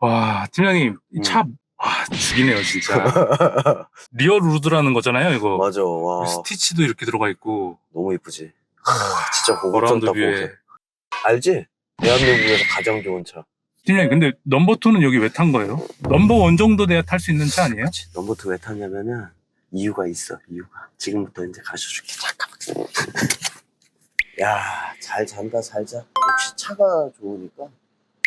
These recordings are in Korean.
와, 팀장님, 음. 이 차, 와, 죽이네요, 진짜. 리얼 우드라는 거잖아요, 이거. 맞아. 와, 스티치도 이렇게 들어가 있고. 너무 이쁘지. 진짜 고급졌다, 어라운드 고급. 뷰에. 알지? 대한민국에서 가장 좋은 차. 팀장님, 근데 넘버 2는 여기 왜 탄 거예요? 넘버 1 정도 돼야 탈 수 있는 차 아니에요? 그치? 넘버트 왜 탔냐면은 이유가 있어. 이유가. 지금부터 이제 가르쳐줄게. 잠깐만. 야, 잘 잔다, 잘 자. 역시 차가 좋으니까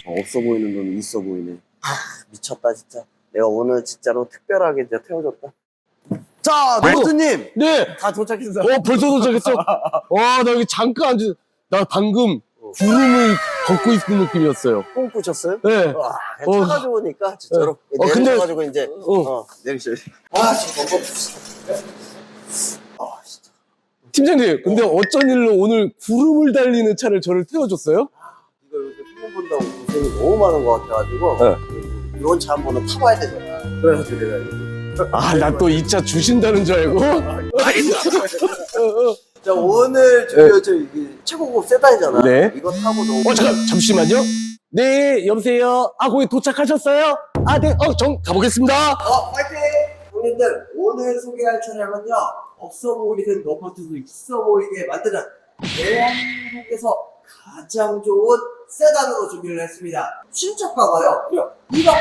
어, 없어 보이는 놈이 있어 보이네. 아, 미쳤다 진짜. 내가 오늘 진짜로 특별하게 이제 태워줬다. 자, 노트님 네. 다 도착했어. 어, 벌써 도착했어. 와, 나 여기 잠깐 앉은, 나 방금 구름을 걷고 있는 느낌이었어요. 꿈꾸셨어요? 네. 와, 어. 차가 좋으니까 진짜로 어, 근데- 내려가지고 이제 어. 어, 내리셔. 아, 지금 너무 아, 진짜. 팀장님, 근데 어쩐 일로 오늘 구름을 달리는 차를 저를 태워줬어요? 이거 요새 film 본다고 고생이 너무 많은 것 같아가지고 네. 이런 차 한 번은 타봐야 되잖아. 그래서 내가. 아, 나 또 이 차 주신다는 줄 알고. 어, 어. 자 오늘 저기 저 이게 최고급 세단이잖아. 네. 이거 타고 너무. 어, 잠깐, 잠시만요. 네, 여보세요. 아, 거기 도착하셨어요? 아, 네, 어, 정, 가보겠습니다. 어, 파이팅! 형님들 오늘 소개할 차량은요 없어 보이는 넘버트도 있어 보이게 만드는 대한민국에서 가장 좋은 세단으로 준비를 했습니다. 신차가가요 1억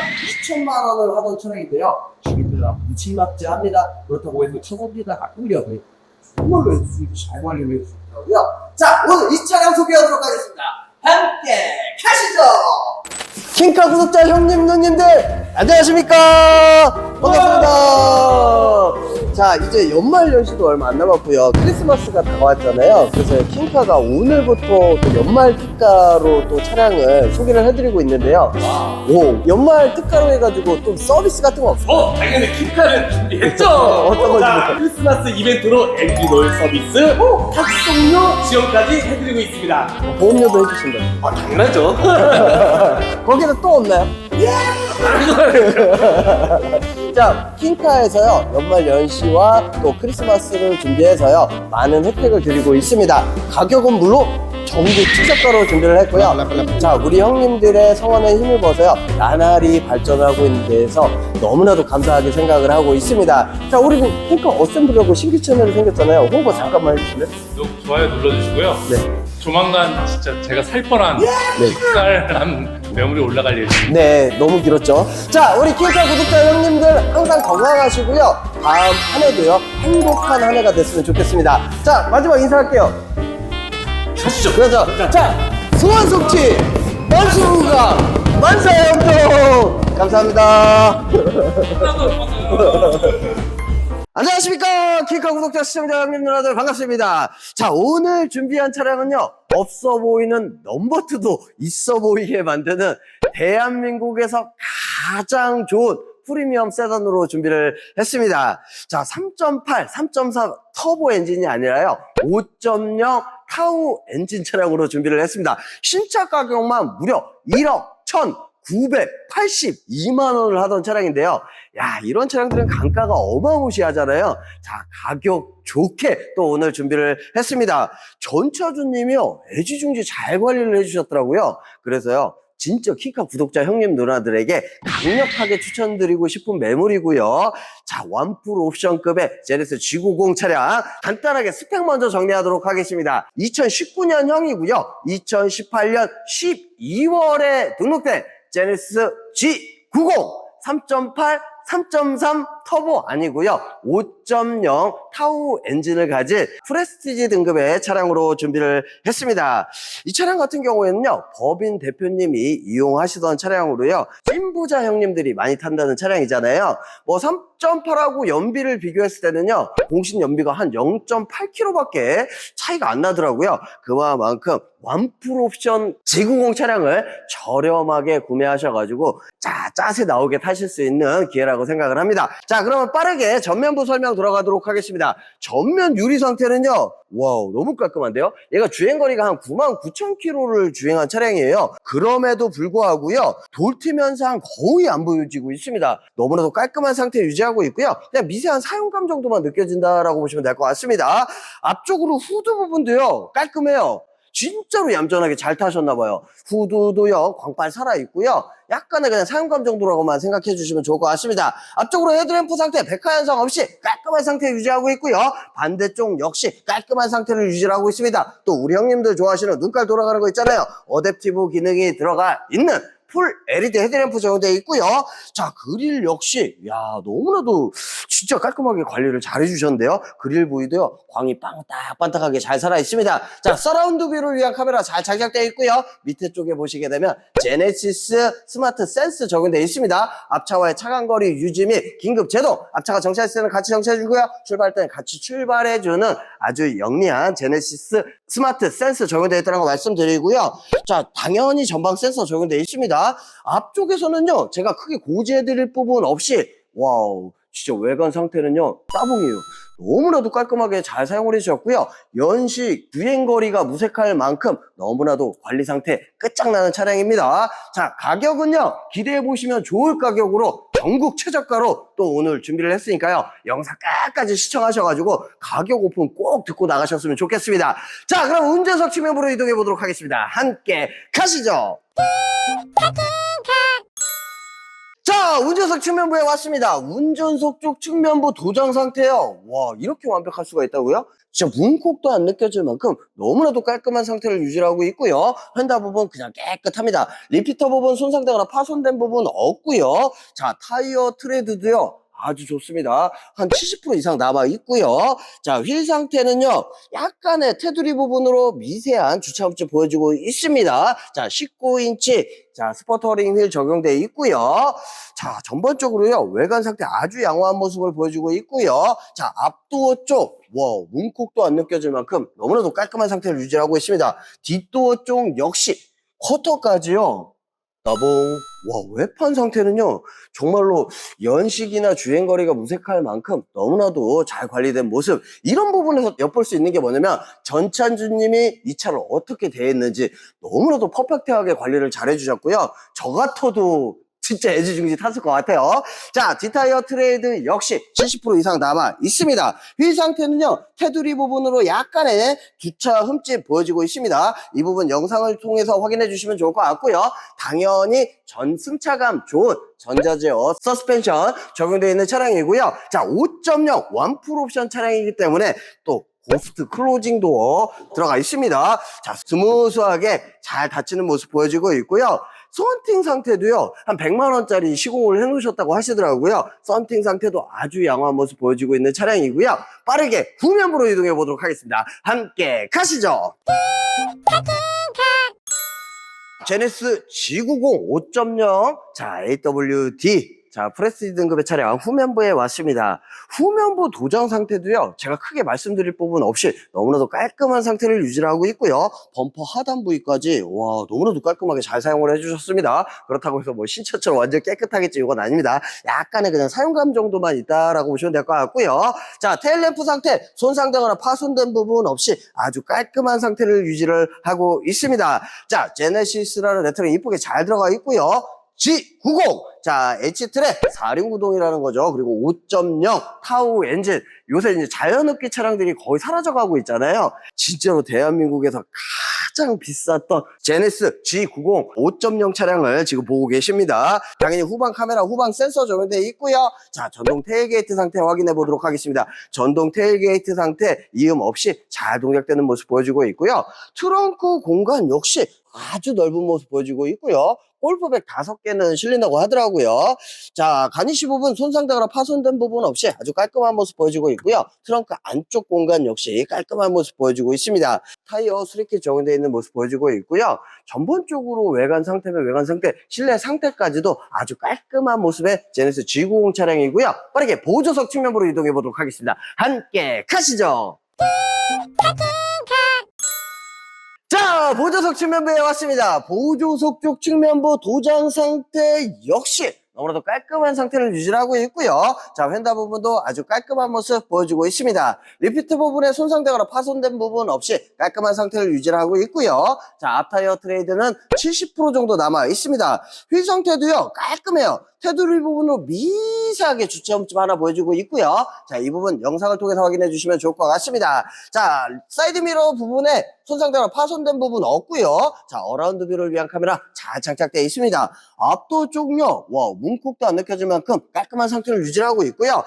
2천만 원을 하던 차량인데요. 주민들랑 무침막지합니다. 그렇다고 해서 차선비가 가끔이야 정말로 해주시고 잘 관리를 해주시더라고요. 자 오늘 이 차량 소개하도록 하겠습니다. 함께 가시죠. 킹카 구독자 형님 누님들 안녕하십니까 반갑습니다 자 이제 연말 연시도 얼마 안 남았고요 크리스마스가 다가왔잖아요 그래서 킹카가 오늘부터 또 연말 특가로 또 차량을 소개를 해드리고 있는데요 오 연말 특가로 해가지고 또 서비스 같은 거 없어요? 어, 당연히 킹카를 준비했죠. 어떤 거 자, 크리스마스 이벤트로 엔진오일 서비스, 탁송료 지원까지 해드리고 있습니다. 보험료도 해주신다 아, 당연하죠. 거기는 또 없나요? 자, 킹카에서요, 연말 연시와 또 크리스마스를 준비해서요, 많은 혜택을 드리고 있습니다. 가격은 물론 전국 특작가로 준비를 했고요. 자, 우리 형님들의 성원에 힘을 벗어요, 나날이 발전하고 있는 데에서 너무나도 감사하게 생각을 하고 있습니다. 자, 우리 그 킹카 어셈블이라고 신규 채널이 생겼잖아요. 홍보 잠깐만 해주실래요? 구독, 좋아요 눌러주시고요. 네. 조만간 진짜 제가 살 뻔한 네. 색깔한 매물이 올라갈 예정입니다. 네, 너무 길었죠. 자, 우리 킹카 구독자 형님들 항상 건강하시고요. 다음 한 해도요, 행복한 한 해가 됐으면 좋겠습니다. 자, 마지막 인사할게요. 가시죠. 그렇죠. 자, 소원 성취, 만수가 만사형통! 감사합니다. 안녕하십니까. 킹카 구독자 시청자 형님 누나들 반갑습니다. 자, 오늘 준비한 차량은요, 없어 보이는 넘버2도 있어 보이게 만드는 대한민국에서 가장 좋은 프리미엄 세단으로 준비를 했습니다. 자, 3.8, 3.4 터보 엔진이 아니라요, 5.0 타우 엔진 차량으로 준비를 했습니다. 신차 가격만 무려 1억 1,982만 원을 하던 차량인데요. 야, 이런 차량들은 단가가 어마무시하잖아요. 자, 가격 좋게 또 오늘 준비를 했습니다. 전차주님이요, 애지중지 잘 관리를 해주셨더라고요. 그래서요, 진짜 키카 구독자 형님 누나들에게 강력하게 추천드리고 싶은 매물이고요. 자, 완풀 옵션급의 제네스 G90 차량 간단하게 스펙 먼저 정리하도록 하겠습니다. 2019년형이고요. 2018년 12월에 등록된 제네시스 G90 3.8 3.3 터보 아니고요. 5.0 타우 엔진을 가진 프레스티지 등급의 차량으로 준비를 했습니다. 이 차량 같은 경우에는요. 법인 대표님이 이용하시던 차량으로요. 찐부자 형님들이 많이 탄다는 차량이잖아요. 뭐 3.8하고 연비를 비교했을 때는요. 공신 연비가 한 0.8km밖에 차이가 안 나더라고요. 그만큼 완풀 옵션 G90 차량을 저렴하게 구매하셔가지고 자 짜세 나오게 타실 수 있는 기회라고 생각을 합니다. 자 그러면 빠르게 전면부 설명 들어가도록 하겠습니다. 전면 유리 상태는요. 와우 너무 깔끔한데요. 얘가 주행거리가 한 9만 9천 킬로를 주행한 차량이에요. 그럼에도 불구하고요. 돌팀 현상 거의 안 보여지고 있습니다. 너무나도 깔끔한 상태 유지하고 있고요. 그냥 미세한 사용감 정도만 느껴진다라고 보시면 될 것 같습니다. 앞쪽으로 후드 부분도요 깔끔해요. 진짜로 얌전하게 잘 타셨나 봐요. 후드도요, 광빨 살아있고요. 약간의 그냥 사용감 정도라고만 생각해 주시면 좋을 것 같습니다. 앞쪽으로 헤드램프 상태 백화 현상 없이 깔끔한 상태 유지하고 있고요. 반대쪽 역시 깔끔한 상태를 유지하고 있습니다. 또 우리 형님들 좋아하시는 눈깔 돌아가는 거 있잖아요. 어댑티브 기능이 들어가 있는 풀 LED 헤드램프 적용되어 있고요. 자, 그릴 역시, 야, 너무나도 진짜 깔끔하게 관리를 잘 해주셨는데요. 그릴 부위도요, 광이 빵딱반딱하게 잘 살아 있습니다. 자, 서라운드 뷰를 위한 카메라 잘 장착되어 있고요. 밑에 쪽에 보시게 되면, 제네시스 스마트 센스 적용되어 있습니다. 앞차와의 차간거리 유지 및 긴급 제동, 앞차가 정차했을 때는 같이 정차해주고요. 출발할 때는 같이 출발해주는 아주 영리한 제네시스 스마트 센스 적용되어 있다는 거 말씀드리고요. 자, 당연히 전방 센서 적용되어 있습니다. 앞쪽에서는요, 제가 크게 고지해드릴 부분 없이, 와우, 진짜 외관 상태는요, 따봉이에요. 너무나도 깔끔하게 잘 사용을 해주셨고요. 연식, 주행거리가 무색할 만큼 너무나도 관리 상태 끝장나는 차량입니다. 자, 가격은요, 기대해보시면 좋을 가격으로 전국 최저가로 또 오늘 준비를 했으니까요. 영상 끝까지 시청하셔가지고 가격 오픈 꼭 듣고 나가셨으면 좋겠습니다. 자, 그럼 운전석 측면부로 이동해 보도록 하겠습니다. 함께 가시죠. 자, 운전석 측면부에 왔습니다. 운전석 쪽 측면부 도장 상태요. 와, 이렇게 완벽할 수가 있다고요? 진짜 문콕도 안 느껴질 만큼 너무나도 깔끔한 상태를 유지하고 있고요. 휀다 부분 그냥 깨끗합니다. 리피터 부분 손상되거나 파손된 부분 없고요. 자, 타이어 트레드도요. 아주 좋습니다. 한 70% 이상 남아 있고요. 자, 휠 상태는요. 약간의 테두리 부분으로 미세한 주차 흡질 보여주고 있습니다. 자, 19인치 자, 스포터링 휠 적용되어 있고요. 자, 전반적으로요. 외관 상태 아주 양호한 모습을 보여주고 있고요. 자, 앞도어 쪽 와, 문콕도 안 느껴질 만큼 너무나도 깔끔한 상태를 유지하고 있습니다. 뒷도어 쪽 역시 커터까지요. 나봉. 와, 외판 상태는요. 정말로 연식이나 주행거리가 무색할 만큼 너무나도 잘 관리된 모습. 이런 부분에서 엿볼 수 있는 게 뭐냐면 전찬주님이 이 차를 어떻게 대했는지 너무나도 퍼펙트하게 관리를 잘 해주셨고요. 저 같아도 진짜 애지중지 탔을 것 같아요. 자, 뒷타이어 트레이드 역시 70% 이상 남아 있습니다. 휠 상태는요, 테두리 부분으로 약간의 주차 흠집 보여지고 있습니다. 이 부분 영상을 통해서 확인해 주시면 좋을 것 같고요. 당연히 전 승차감 좋은 전자제어 서스펜션 적용되어 있는 차량이고요. 자, 5.0 완풀 옵션 차량이기 때문에 또 고스트 클로징 도어 들어가 있습니다. 자, 스무스하게 잘 닫히는 모습 보여지고 있고요. 썬팅 상태도요, 한 100만 원짜리 시공을 해 놓으셨다고 하시더라고요. 썬팅 상태도 아주 양호한 모습 보여지고 있는 차량이고요. 빠르게 후면부로 이동해 보도록 하겠습니다. 함께 가시죠! 제네스 G90 5.0 자 AWD 자 프레스티 등급의 차량 후면부에 왔습니다. 후면부 도장 상태도요 제가 크게 말씀드릴 부분 없이 너무나도 깔끔한 상태를 유지하고 있고요. 범퍼 하단 부위까지 와 너무나도 깔끔하게 잘 사용을 해주셨습니다. 그렇다고 해서 뭐 신차처럼 완전 깨끗하겠지 이건 아닙니다. 약간의 그냥 사용감 정도만 있다라고 보시면 될 것 같고요. 자 테일램프 상태 손상되거나 파손된 부분 없이 아주 깔끔한 상태를 유지를 하고 있습니다. 자 제네시스라는 레터링 이쁘게 잘 들어가 있고요 G90 자 H트랙 4륜 구동이라는 거죠. 그리고 5.0 타우 엔진. 요새 이제 자연흡기 차량들이 거의 사라져가고 있잖아요. 진짜로 대한민국에서 가장 비쌌던 제네스 G90 5.0 차량을 지금 보고 계십니다. 당연히 후방 카메라 후방 센서 적용되어 있고요. 자 전동 테일게이트 상태 확인해 보도록 하겠습니다. 전동 테일게이트 상태 이음 없이 잘 동작되는 모습 보여주고 있고요. 트렁크 공간 역시 아주 넓은 모습 보여주고 있고요 골프백 다섯 개는 실린다고 하더라고요. 자, 가니시 부분 손상되거나 파손된 부분 없이 아주 깔끔한 모습 보여주고 있고요. 트렁크 안쪽 공간 역시 깔끔한 모습 보여주고 있습니다. 타이어 수리킷 적용되어 있는 모습 보여주고 있고요. 전반적으로 외관 상태면 외관 상태, 실내 상태까지도 아주 깔끔한 모습의 제네스 G90 차량이고요. 빠르게 보조석 측면으로 이동해 보도록 하겠습니다. 함께 가시죠. 자, 보조석 측면부에 왔습니다. 보조석 쪽 측면부 도장 상태 역시 너무나도 깔끔한 상태를 유지하고 있고요. 자, 휀다 부분도 아주 깔끔한 모습 보여주고 있습니다. 리피트 부분에 손상되거나 파손된 부분 없이 깔끔한 상태를 유지하고 있고요. 자, 앞타이어 트레이드는 70% 정도 남아 있습니다. 휠 상태도요, 깔끔해요. 테두리 부분으로 미세하게 주체음점 하나 보여주고 있고요. 자, 이 부분 영상을 통해서 확인해 주시면 좋을 것 같습니다. 자, 사이드미러 부분에 손상되거나 파손된 부분 없고요. 자, 어라운드 뷰를 위한 카메라 잘 장착되어 있습니다. 앞도 쪽요, 와, 문콕도 안 느껴질 만큼 깔끔한 상태를 유지하고 있고요.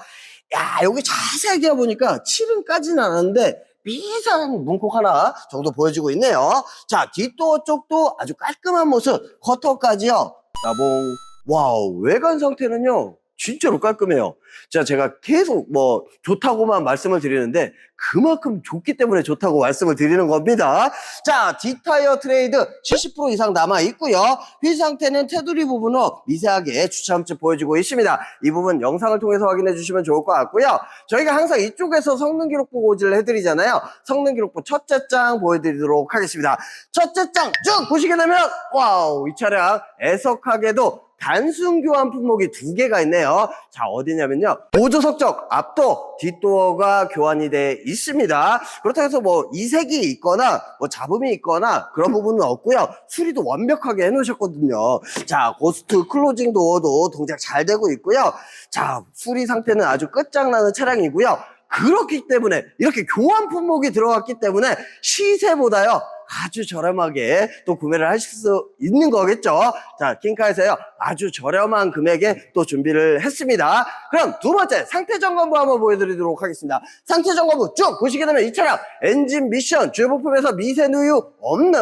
야, 여기 자세하게 보니까 칠은까지는 않았는데 미세한 문콕 하나 정도 보여주고 있네요. 자, 뒷도어 쪽도 아주 깔끔한 모습, 커터까지요. 나봉. 와우, 외관 상태는요. 진짜로 깔끔해요. 자, 제가 계속 뭐 좋다고만 말씀을 드리는데 그만큼 좋기 때문에 좋다고 말씀을 드리는 겁니다. 자, 뒷타이어 트레이드 70% 이상 남아 있고요. 휠 상태는 테두리 부분으로 미세하게 주차함점 보여주고 있습니다. 이 부분 영상을 통해서 확인해 주시면 좋을 것 같고요. 저희가 항상 이쪽에서 성능 기록부 고지를 해드리잖아요. 성능 기록부 첫째 장 보여드리도록 하겠습니다. 첫째 장 쭉 보시게 되면 와우 이 차량 애석하게도 단순 교환 품목이 두 개가 있네요. 자, 어디냐면요. 보조석적 앞도, 뒷도어가 교환이 돼 있습니다. 그렇다고 해서 뭐 이색이 있거나 뭐 잡음이 있거나 그런 부분은 없고요. 수리도 완벽하게 해놓으셨거든요. 자, 고스트 클로징 도어도 동작 잘 되고 있고요. 자, 수리 상태는 아주 끝장나는 차량이고요. 그렇기 때문에 이렇게 교환 품목이 들어갔기 때문에 시세보다요 아주 저렴하게 또 구매를 하실 수 있는 거겠죠. 자, 킹카에서요 아주 저렴한 금액에 또 준비를 했습니다. 그럼 두 번째 상태 점검부 한번 보여드리도록 하겠습니다. 상태 점검부 쭉 보시게 되면 이 차량 엔진 미션 주요 부품에서 미세 누유 없는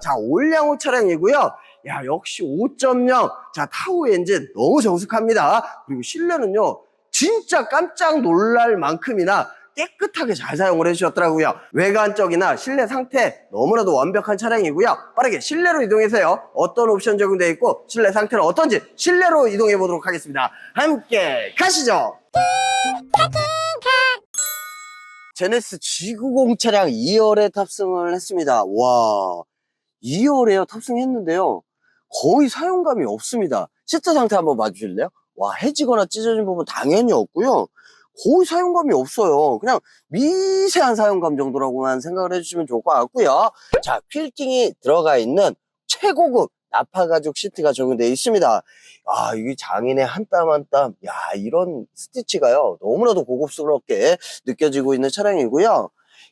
자 올량호 차량이고요. 야 역시 5.0 자 타우 엔진 너무 정숙합니다. 그리고 실내는요 진짜 깜짝 놀랄 만큼이나 깨끗하게 잘 사용을 해주셨더라고요. 외관적이나 실내 상태 너무나도 완벽한 차량이고요. 빠르게 실내로 이동해서요. 어떤 옵션 적용되어 있고 실내 상태는 어떤지 실내로 이동해 보도록 하겠습니다. 함께 가시죠. 제네스 G90 차량 2열에 탑승을 했습니다. 와, 2열에요 탑승했는데요. 거의 사용감이 없습니다. 시트 상태 한번 봐주실래요? 와, 해지거나 찢어진 부분 당연히 없고요. 거의 사용감이 없어요. 그냥 미세한 사용감 정도라고만 생각을 해주시면 좋을 것 같고요. 자, 필팅이 들어가 있는 최고급 나파 가죽 시트가 적용되어 있습니다. 아, 이 장인의 한 땀 한 땀. 야, 이런 스티치가요. 너무나도 고급스럽게 느껴지고 있는 차량이고요.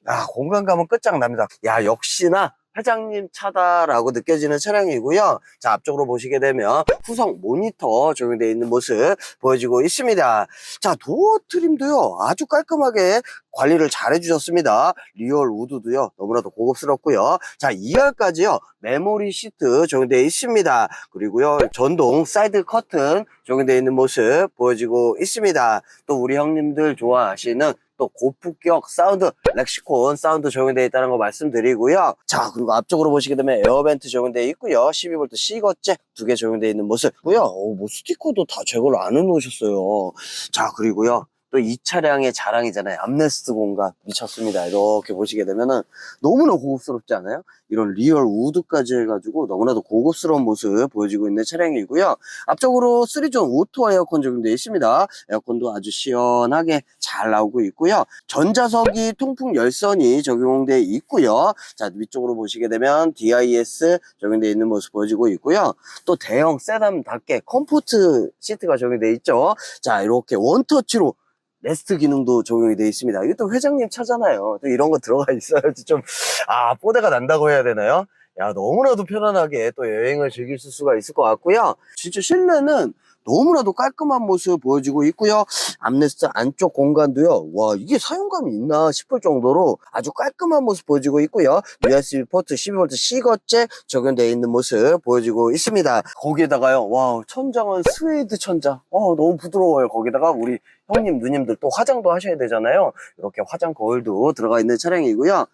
야, 공간감은 끝장납니다. 야, 역시나 회장님 차다라고 느껴지는 차량이고요. 자, 앞쪽으로 보시게 되면 후성 모니터 적용되어 있는 모습 보여지고 있습니다. 자, 도어 트림도요. 아주 깔끔하게 관리를 잘 해주셨습니다. 리얼 우드도요. 너무나도 고급스럽고요. 자, 2열까지요. 메모리 시트 적용되어 있습니다. 그리고요. 전동 사이드 커튼 적용되어 있는 모습 보여지고 있습니다. 또 우리 형님들 좋아하시는 또 고품격 사운드 렉시콘 사운드 적용되어 있다는 거 말씀드리고요. 자 그리고 앞쪽으로 보시게 되면 에어벤트 적용되어 있고요. 12V C거째 두개 적용되어 있는 모습고요. 어, 뭐 스티커도 다 제거를 안 해놓으셨어요. 자 그리고요. 또 이 차량의 자랑이잖아요. 암레스트 공간 미쳤습니다. 이렇게 보시게 되면은 너무나 고급스럽지 않아요? 이런 리얼 우드까지 해가지고 너무나도 고급스러운 모습 보여지고 있는 차량이고요. 앞쪽으로 3존 오토 에어컨 적용되어 있습니다. 에어컨도 아주 시원하게 잘 나오고 있고요. 전자석이 통풍 열선이 적용되어 있고요. 자, 위쪽으로 보시게 되면 DIS 적용되어 있는 모습 보여지고 있고요. 또 대형 세단답게 컴포트 시트가 적용되어 있죠. 자, 이렇게 원터치로 레스트 기능도 적용이 되어 있습니다. 또 회장님 차잖아요. 또 이런 거 들어가 있어야지 좀, 아, 뽀대가 난다고 해야 되나요? 야, 너무나도 편안하게 또 여행을 즐길 수가 있을 것 같고요. 진짜 실내는 너무나도 깔끔한 모습 보여지고 있고요. 암레스트 안쪽 공간도요. 와, 이게 사용감이 있나 싶을 정도로 아주 깔끔한 모습 보여지고 있고요. USB 포트 12V C거째 적용되어 있는 모습 보여지고 있습니다. 거기에다가요. 와, 천장은 스웨이드 천장. 어, 너무 부드러워요. 거기다가 우리 형님, 누님들 또 화장도 하셔야 되잖아요. 이렇게 화장 거울도 들어가 있는 차량이고요.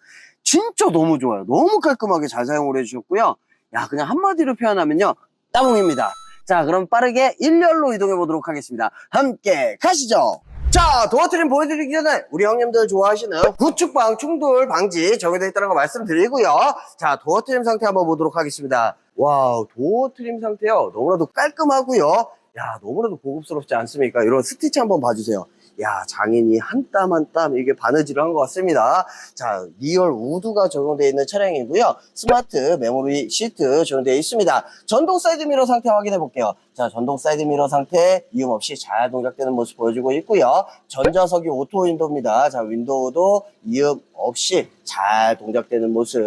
진짜 너무 좋아요. 너무 깔끔하게 잘 사용을 해주셨고요. 야, 그냥 한마디로 표현하면요. 따봉입니다. 자, 그럼 빠르게 1열로 이동해 보도록 하겠습니다. 함께 가시죠. 자, 도어 트림 보여드리기 전에 우리 형님들 좋아하시는 구축방 충돌 방지 적용되어 있다는 거 말씀드리고요. 자, 도어 트림 상태 한번 보도록 하겠습니다. 와우, 도어 트림 상태요. 너무나도 깔끔하고요. 야, 너무나도 고급스럽지 않습니까? 이런 스티치 한번 봐주세요. 야, 장인이 한 땀 한 땀 이게 바느질을 한 것 같습니다. 자, 리얼 우드가 적용되어 있는 차량이고요. 스마트 메모리 시트 적용되어 있습니다. 전동 사이드 미러 상태 확인해 볼게요. 자, 전동 사이드 미러 상태 이음 없이 잘 동작되는 모습 보여주고 있고요. 전자석이 오토 윈도우입니다. 자, 윈도우도 이음 없이 잘 동작되는 모습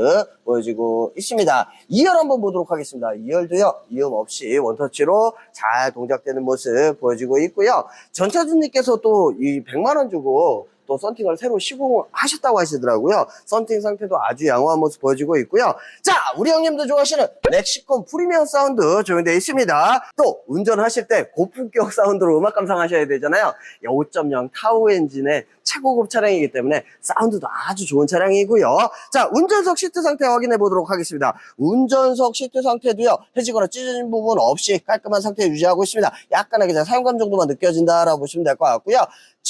보여지고 있습니다. 2열 한번 보도록 하겠습니다. 2열도요, 이음 없이 원터치로 잘 동작되는 모습 보여지고 있고요. 전차주님께서 또 이 100만원 주고 또 썬팅을 새로 시공하셨다고 하시더라고요. 썬팅 상태도 아주 양호한 모습 보여지고 있고요. 자, 우리 형님도 좋아하시는 렉시콘 프리미엄 사운드 적용되어 있습니다. 또 운전하실 때 고품격 사운드로 음악 감상하셔야 되잖아요. 5.0 타우 엔진의 최고급 차량이기 때문에 사운드도 아주 좋은 차량이고요. 자, 운전석 시트 상태 확인해 보도록 하겠습니다. 운전석 시트 상태도요, 해지거나 찢어진 부분 없이 깔끔한 상태 유지하고 있습니다. 약간의 그냥 사용감 정도만 느껴진다라고 보시면 될 것 같고요.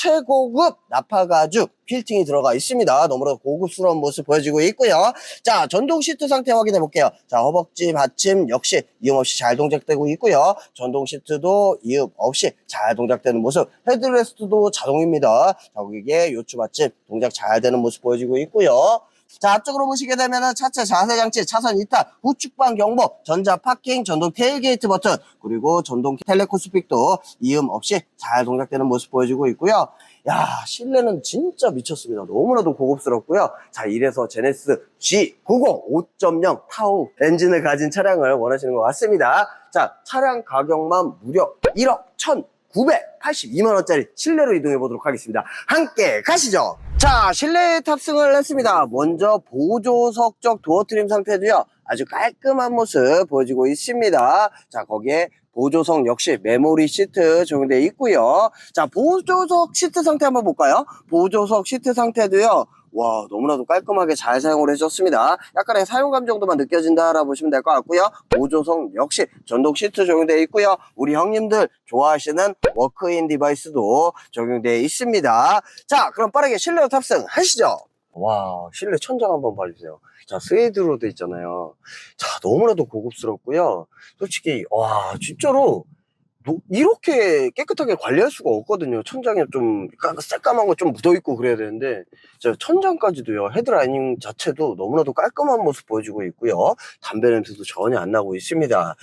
최고급 나파 가죽 필팅이 들어가 있습니다. 너무나 고급스러운 모습 보여지고 있고요. 자, 전동 시트 상태 확인해 볼게요. 자, 허벅지 받침 역시 이음 없이 잘 동작되고 있고요. 전동 시트도 이음 없이 잘 동작되는 모습. 헤드레스트도 자동입니다. 자, 이게 요추 받침 동작 잘 되는 모습 보여지고 있고요. 자, 앞쪽으로 보시게 되면은 차체 자세 장치, 차선 이탈, 우측방 경보, 전자 파킹, 전동 테일게이트 버튼, 그리고 전동 텔레코스픽도 이음 없이 잘 동작되는 모습 보여지고 있고요. 야, 실내는 진짜 미쳤습니다. 너무나도 고급스럽고요. 자, 이래서 제네스 G90 5.0 타우 엔진을 가진 차량을 원하시는 것 같습니다. 자, 차량 가격만 무려 1억 1,982만 원짜리 실내로 이동해 보도록 하겠습니다. 함께 가시죠. 자, 실내에 탑승을 했습니다. 먼저 보조석 쪽 도어 트림 상태도요. 아주 깔끔한 모습 보여지고 있습니다. 자, 거기에 보조석 역시 메모리 시트 적용되어 있고요. 자, 보조석 시트 상태 한번 볼까요? 보조석 시트 상태도요. 와, 너무나도 깔끔하게 잘 사용을 해줬습니다. 약간의 사용감 정도만 느껴진다라고 보시면 될 것 같고요. 보조석 역시 전동 시트 적용되어 있고요. 우리 형님들 좋아하시는 워크인 디바이스도 적용되어 있습니다. 자, 그럼 빠르게 실내로 탑승하시죠. 와, 실내 천장 한번 봐주세요. 자, 스웨이드로 돼 있잖아요. 자, 너무나도 고급스럽고요. 솔직히, 와, 진짜로, 뭐 이렇게 깨끗하게 관리할 수가 없거든요. 천장에 좀 까- 새까만 거 좀 묻어있고 그래야 되는데, 저 천장까지도요, 헤드라이닝 자체도 너무나도 깔끔한 모습 보여주고 있고요. 담배 냄새도 전혀 안 나고 있습니다.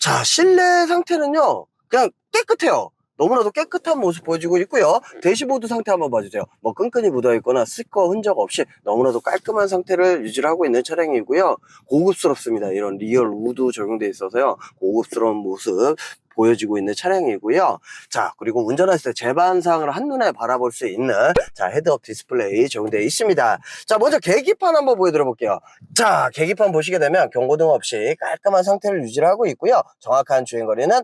자, 실내 상태는요, 그냥 깨끗해요. 너무나도 깨끗한 모습 보여주고 있고요. 대시보드 상태 한번 봐주세요. 뭐 끈끈이 묻어있거나 스커 흔적 없이 너무나도 깔끔한 상태를 유지를 하고 있는 차량이고요. 고급스럽습니다. 이런 리얼 우드 적용돼 있어서요. 고급스러운 모습 보여지고 있는 차량이고요. 자, 그리고 운전하실 때 제반상을 한눈에 바라볼 수 있는 자, 헤드업 디스플레이 적용되어 있습니다. 자, 먼저 계기판 한번 보여드려 볼게요. 자, 계기판 보시게 되면 경고등 없이 깔끔한 상태를 유지를 하고 있고요. 정확한 주행거리는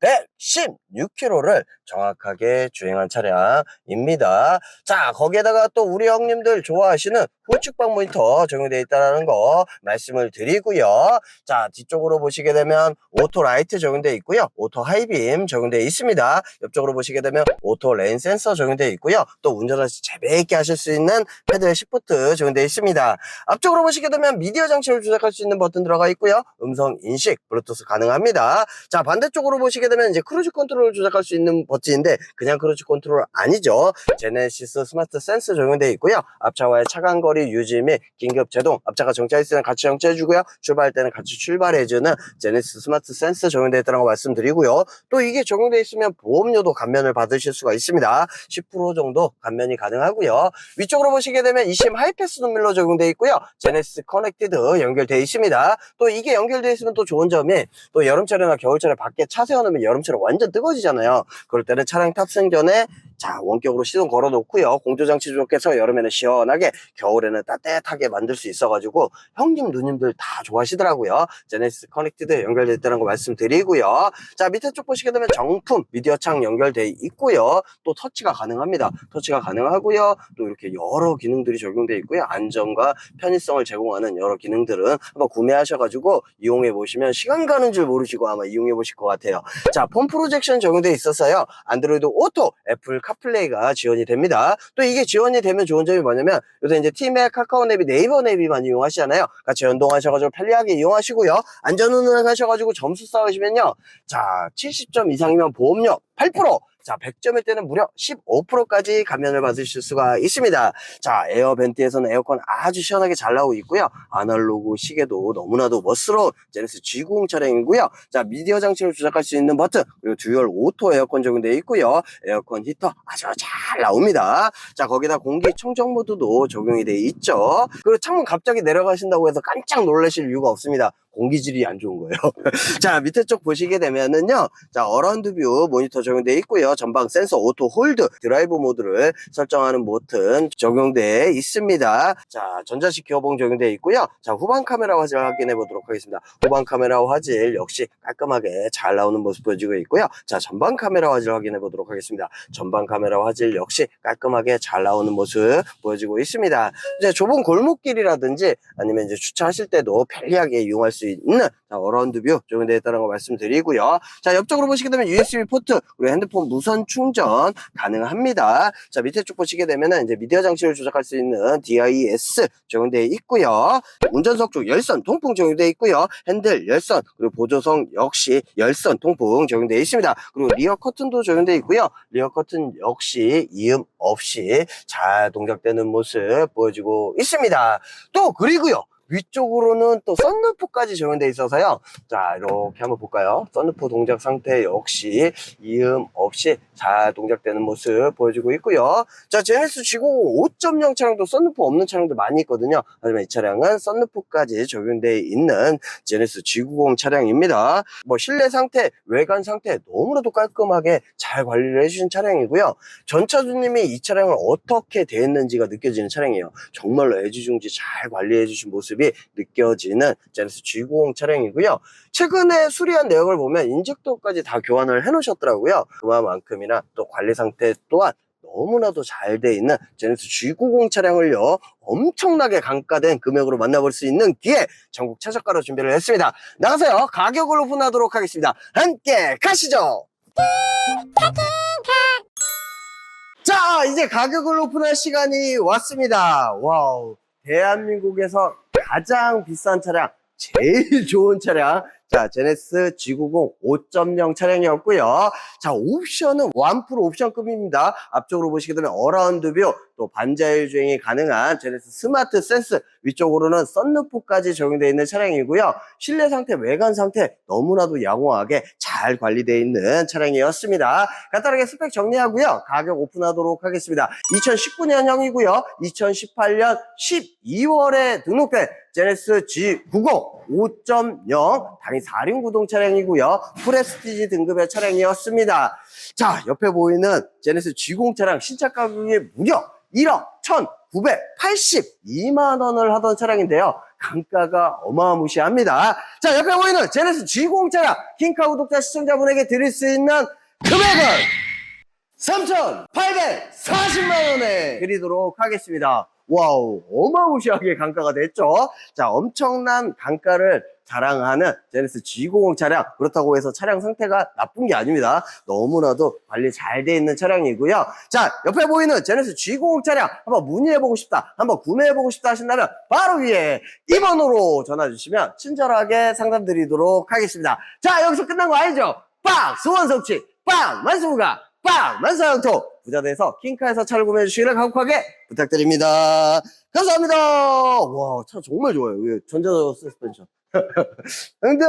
99,116km를 정확하게 주행한 차량입니다. 자, 거기에다가 또 우리 형님들 좋아하시는 후측방 모니터 적용되어 있다는 거 말씀을 드리고요. 자, 뒤쪽으로 보시게 되면 오토 라이트 적용되어 있고요. 오토 하이빔 적용되어 있습니다. 옆쪽으로 보시게 되면 오토 레인 센서 적용되어 있고요. 또 운전하실 때 재미있게 하실 수 있는 패드의 시프트 적용되어 있습니다. 앞쪽으로 보시게 되면 미디어 장치를 조작할 수 있는 버튼 들어가 있고요. 음성 인식, 블루투스 가능합니다. 자, 반대쪽으로 보시게 되면 이제 크루즈 컨트롤을 조작할 수 있는 버튼인데 그냥 크루즈 컨트롤 아니죠. 제네시스 스마트 센스 적용되어 있고요. 앞차와의 차간 거리 유지 및 긴급 제동, 앞차가 정차할 때는 같이 정차해주고요. 출발할 때는 같이 출발해주는 제네시스 스마트 센스 적용되어 있다는 거 말씀드리고요. 또 이게 적용되어 있으면 보험료도 감면을 받으실 수가 있습니다. 10% 정도 감면이 가능하고요. 위쪽으로 보시게 되면 이심 하이패스 눈밀로 적용되어 있고요. 제네시스 커넥티드 연결되어 있습니다. 또 이게 연결되어 있으면 또 좋은 점이 또 여름철이나 겨울철에 밖에 차 세워놓으면 여름철에 완전 뜨거워지잖아요. 그럴 때는 차량 탑승 전에 자 원격으로 시동 걸어 놓고요. 공조장치 조작해서 여름에는 시원하게 겨울에는 따뜻하게 만들 수 있어가지고 형님 누님들 다 좋아하시더라고요. 제네시스 커넥티드 연결되어 있다는 거 말씀드리고요. 자 밑에 쪽 보시게 되면 정품 미디어 창 연결되어 있고요. 또 터치가 가능합니다. 터치가 가능하고요. 또 이렇게 여러 기능들이 적용되어 있고요. 안전과 편의성을 제공하는 여러 기능들은 한번 구매하셔가지고 이용해 보시면 시간 가는 줄 모르시고 아마 이용해 보실 것 같아요. 자, 폰 프로젝션 적용되어 있어서요. 안드로이드 오토, 애플 카플레이가 지원이 됩니다. 또 이게 지원이 되면 좋은 점이 뭐냐면 요새 이제 티맥, 카카오 내비, 네이버 내비 많이 이용하시잖아요. 같이 연동하셔가지고 편리하게 이용하시고요. 안전운행 하셔가지고 점수 쌓으시면요. 자, 70점 이상이면 보험료 8%. 자, 자, 100점일 때는 무려 15%까지 감면을 받으실 수가 있습니다. 자, 에어벤트에서는 에어컨 아주 시원하게 잘 나오고 있고요. 아날로그 시계도 너무나도 멋스러운 제네스 G90 차량이고요. 자, 미디어 장치를 조작할 수 있는 버튼, 그리고 듀얼 오토 에어컨 적용되어 있고요. 에어컨 히터 아주 잘 나옵니다. 자, 거기다 공기 청정 모드도 적용이 되어 있죠. 그리고 창문 갑자기 내려가신다고 해서 깜짝 놀라실 이유가 없습니다. 공기질이 안 좋은 거예요. 자, 밑에 쪽 보시게 되면은요. 자, 어라운드 뷰 모니터 적용되어 있고요. 전방 센서 오토 홀드 드라이브 모드를 설정하는 버튼 적용되어 있습니다. 자, 전자식 기어봉 적용되어 있고요. 자, 후방 카메라 화질 확인해 보도록 하겠습니다. 후방 카메라 화질 역시 깔끔하게 잘 나오는 모습 보여지고 있고요. 자, 전방 카메라 화질 확인해 보도록 하겠습니다. 전방 카메라 화질 역시 깔끔하게 잘 나오는 모습 보여지고 있습니다. 이제 좁은 골목길이라든지 아니면 이제 주차하실 때도 편리하게 이용할 수 있는 자, 어라운드 뷰 적용되어 있다는 거 말씀드리고요. 자, 옆쪽으로 보시게 되면 USB 포트 그리고 핸드폰 무선 충전 가능합니다. 자, 밑에 쪽 보시게 되면은 이제 미디어 장치를 조작할 수 있는 DIS 적용되어 있고요. 운전석 쪽 열선 통풍 적용되어 있고요. 핸들 열선 그리고 보조석 역시 열선 통풍 적용되어 있습니다. 그리고 리어 커튼도 적용되어 있고요. 리어 커튼 역시 이음 없이 잘 동작되는 모습 보여지고 있습니다. 또 그리고요. 위쪽으로는 또 썬루프까지 적용되어 있어서요. 자, 이렇게 한번 볼까요? 썬루프 동작 상태 역시 이음 없이 잘 동작되는 모습 보여지고 있고요. 자, 제네스 G90 5.0 차량도 썬루프 없는 차량도 많이 있거든요. 하지만 이 차량은 썬루프까지 적용되어 있는 제네스 G90 차량입니다. 뭐 실내 상태, 외관 상태 너무나도 깔끔하게 잘 관리를 해주신 차량이고요. 전차주님이 이 차량을 어떻게 대했는지가 느껴지는 차량이에요. 정말로 애지중지 잘 관리해주신 모습 이 느껴지는 제네스 G90 차량이고요. 최근에 수리한 내역을 보면 인젝터까지 다 교환을 해 놓으셨더라고요. 그만큼이나 또 관리 상태 또한 너무나도 잘 돼 있는 제네스 G90 차량을요 엄청나게 강가된 금액으로 만나볼 수 있는 기회 전국 최저가로 준비를 했습니다. 나가서요. 가격을 오픈하도록 하겠습니다. 함께 가시죠. 자 이제 가격을 오픈할 시간이 왔습니다. 와우 대한민국에서 가장 비싼 차량 제일 좋은 차량 자, 제네스 G90 5.0 차량이었고요. 자, 옵션은 1% 옵션급입니다. 앞쪽으로 보시게 되면 어라운드 뷰, 또 반자율 주행이 가능한 제네스 스마트 센스, 위쪽으로는 썬루프까지 적용되어 있는 차량이고요. 실내 상태, 외관 상태 너무나도 양호하게 잘 관리되어 있는 차량이었습니다. 간단하게 스펙 정리하고요. 가격 오픈하도록 하겠습니다. 2019년형이고요. 2018년 12월에 등록된 제네스 G90 5.0 당연히 4륜 구동 차량이고요. 프레스티지 등급의 차량이었습니다. 자, 옆에 보이는 제네스 G90 차량 신차 가격이 무려 1억 1,982만 원을 하던 차량인데요. 강가가 어마무시합니다. 자, 옆에 보이는 제네스 G90 차량 킹카 구독자 시청자분에게 드릴 수 있는 금액은 3,840만 원에 드리도록 하겠습니다. 와우, 어마무시하게 강가가 됐죠? 자, 엄청난 강가를 자랑하는 제네스 G90 차량. 그렇다고 해서 차량 상태가 나쁜 게 아닙니다. 너무나도 관리 잘 돼 있는 차량이고요. 자, 옆에 보이는 제네스 G90 차량 한번 문의해보고 싶다, 한번 구매해보고 싶다 하신다면 바로 위에 2번으로 전화 주시면 친절하게 상담 드리도록 하겠습니다. 자, 여기서 끝난 거 아니죠? 빵! 수원석치! 빵! 만수무가! 빵! 만사형토! 부자대에서 킹카에서 차를 구매해 주시기를 간곡하게 부탁드립니다. 감사합니다. 와, 차 정말 좋아요. 이게 전자 서스펜션. 형들!